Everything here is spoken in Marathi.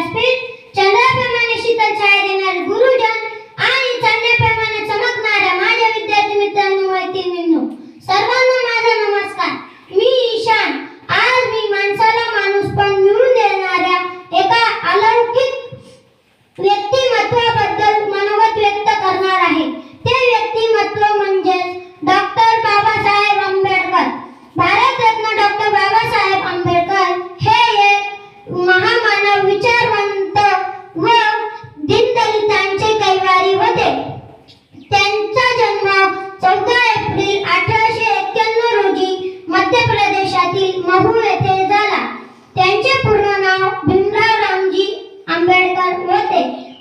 Espírito तालुक्यातील महू येथे झाला. त्यांचे पूर्ण नाव भीमराव रामजी आंबेडकर होते.